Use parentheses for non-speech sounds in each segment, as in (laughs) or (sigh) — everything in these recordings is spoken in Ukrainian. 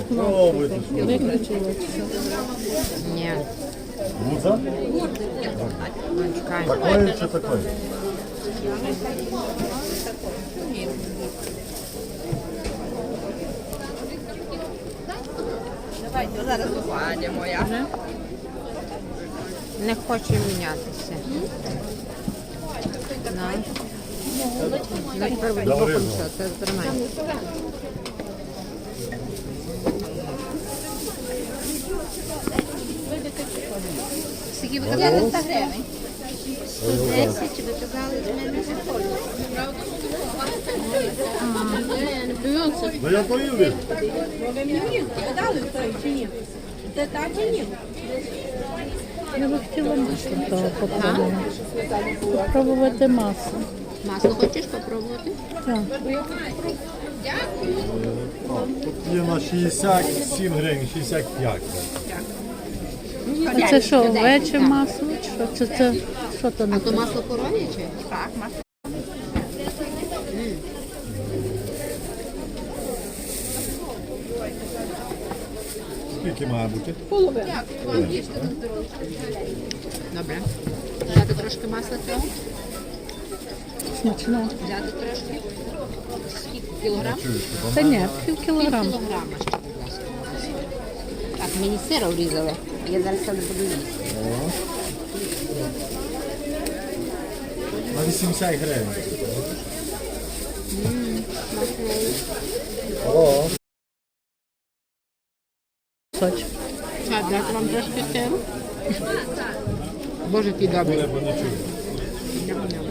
впала. Пробуйте. виключила все. Ні, Гудза? Такої чи? Не мінятися. На. Ну, тепер буду ну. все, це тримай. Скільки ви казали 100 гривень? 110, чи ви казали з мене Ну я даю від. Я би хотіла масло того попробувати. Попробувати масло. Масло хочеш попробувати? Так. Тут є на 67 гривень, 65. А це що, овече масло? Що це, це що то А не то масло коров'яче? Так, масло. Скільки має бути? Добре. Взяти трошки масла цього? смачно? Взяти трошки? Скільки? Кілограм? Та ні, пів Пів кілограма. кілограма ще, будь ласка. Так, мені сира врізали. Я зараз це не буду їсти. На 80 гривень. О, Соч. Чай, дати вам трошки сиру? Боже, ти добрий. не чую.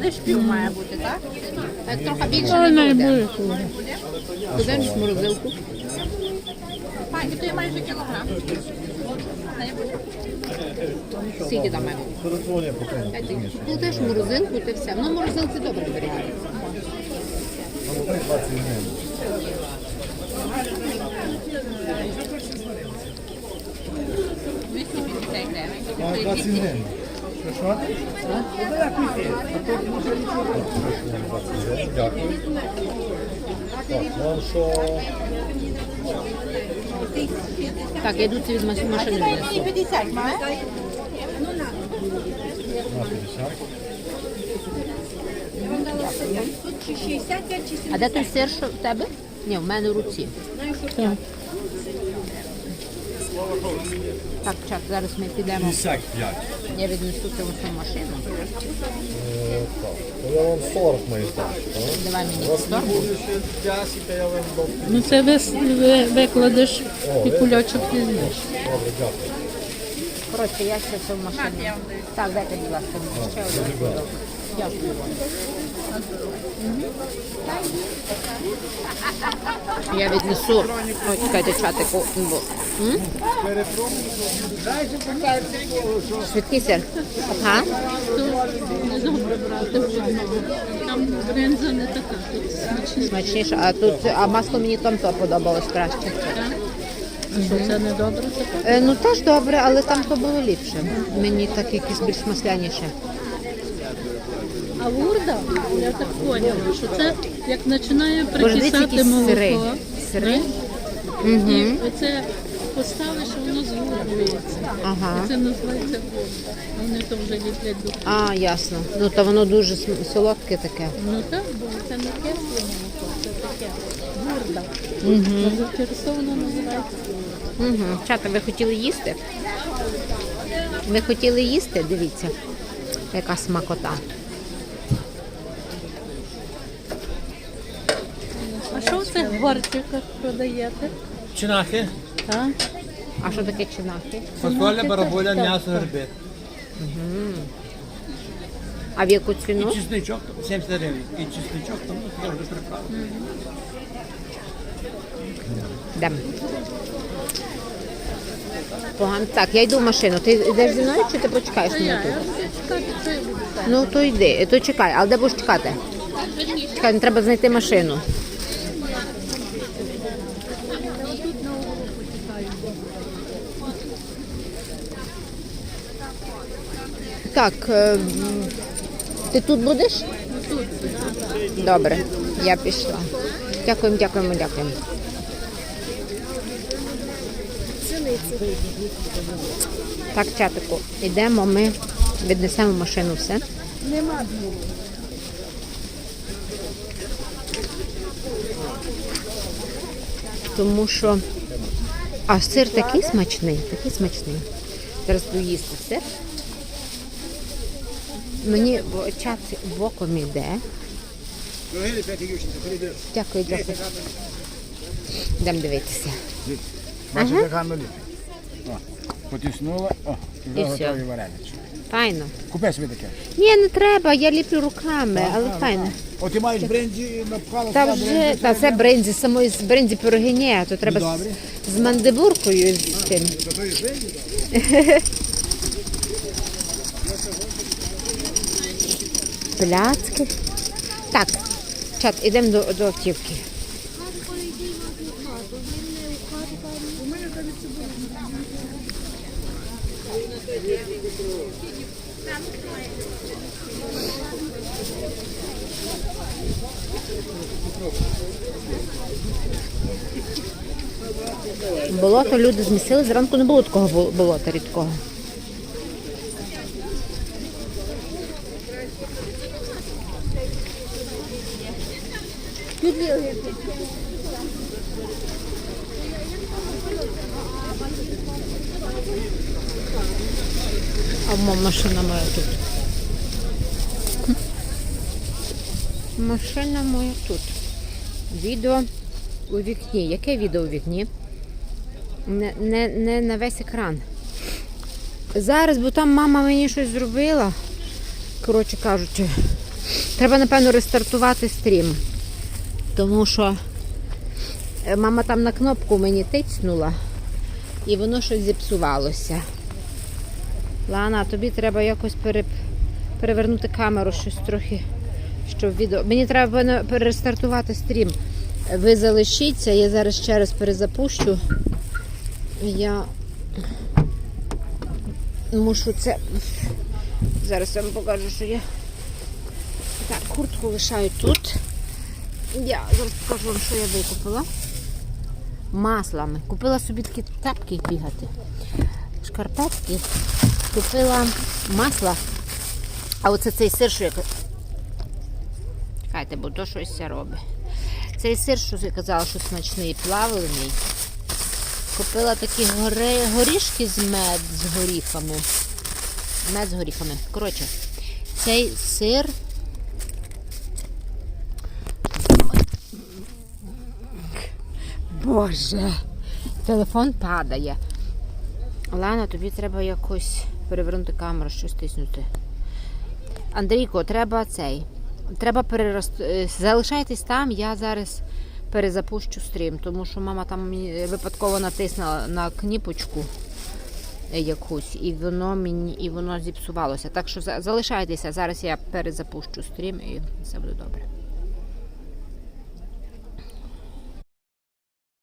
Лиш пів має бути, так? Так, трохи більше не буде. Куди ж морозилку? Пані, то є майже кілограм. Скільки там. Ну теж морозилку, ти все. Ну, морозилці добре зберігається. А ну дай 20 гривень. А, 20 гривень. Що, що? Дякую. Так, що? Я йду це від маш- машини віднесу. 50 має? На 50. Чи 65 чи А де той сир, що в тебе? Ні, в мене в руці. Так. Так, чак, зараз ми підемо. 55. Я віднесу це в цю машину. Е, так. Я вам 40 маю здати. Давай мені У вас не буде ще часика, я вам. Ну це вис- ви, викладеш і кульочок візьмеш. Добре, дякую. Коротше, я ще це в машину. Так, дайте, будь ласка, мені ще один. Дякую вам. Я віднесу. Ой, чекайте, чатику. Швидкий сир. Ага. Там бринза не така, смачніше. А тут а масло мені там то подобалось краще. Що це не добре? Е, ну теж добре, але там то було ліпше. Мені так якесь більш масляніше. А вурда, я так поняла, що це як починає прикисати молоко. сири. Сири. І оце поставиш, воно згурюється. Ага. Це називається вурда. Вони то вже ліплять до А, ясно. Ну то воно дуже см- солодке таке. Ну так, бо це не кисле молоко, це таке гурда. Угу. Воно називається вурда. Угу. Чата, ви хотіли їсти? Ви хотіли їсти? Дивіться, яка смакота. А в продаєте? Чинахи, А? А що таке чинахи? фасоля, бараболя, м'ясо, гриби. А в яку І ціну? чесничок 70 гривень. І чесничок, там ну, таке вже приправа. Дам. Погано. Так, я йду в машину. Ти йдеш зі мною чи ти почекаєш мене тут? Ну то йди, то чекай, але де будеш чекати? Чекай, не треба знайти машину. Так, е, ти тут будеш? Добре, я пішла. Дякуємо, дякуємо, дякуємо. Так, чатику, йдемо, ми віднесемо машину все. Нема. Тому що. А сир такий смачний, такий смачний. Зараз буду їсти сир. Мені в- чат боком іде. Дякую, дякую. Йдемо дивитися. Бачите, як гарно. О, потіснула, о, І готові варенички. Файно. Купи собі таке. Ні, не треба, я ліплю руками, але файно. О, ти маєш бренді, напхала Та сюди вже, бренді, та це бренді, самої з бренді пироги ні, а то треба з, Добре. з мандибуркою і з тим. то то є бренді. (laughs) Пляцки. Так, чат, ідемо до, до автівки. Болото люди змісили, зранку не було такого бо- болота рідкого. А машина моя тут. Машина моя тут. Відео у вікні. Яке відео у вікні? Не, не, не на весь екран. Зараз, бо там мама мені щось зробила. Коротше кажучи, треба, напевно, рестартувати стрім. Тому що е, мама там на кнопку мені тицнула і воно щось зіпсувалося. Лана, тобі треба якось пере... перевернути камеру, щось трохи, щоб відео. Мені треба перестартувати стрім. Ви залишіться, я зараз ще раз перезапущу. Я мушу це. Зараз я вам покажу, що я. Так, куртку лишаю тут. Я зараз покажу вам, що я викупила. Маслами. Купила собі такі тапки бігати. Шкарпетки. Купила масло. А оце цей сир, що я ка- бо то щось робить. Цей сир, що я казала, що смачний, плавлений. Купила такі гори... горішки з мед з горіхами. Мед з горіхами. Коротше, цей сир. Боже, телефон падає. Лана, тобі треба якось перевернути камеру, щось тиснути. Андрійко, треба цей. Треба перерост... е, Залишайтесь там, я зараз перезапущу стрім, тому що мама там випадково натиснула на кніпочку якусь, і воно мені і воно зіпсувалося. Так що за- залишайтеся, зараз я перезапущу стрім і все буде добре.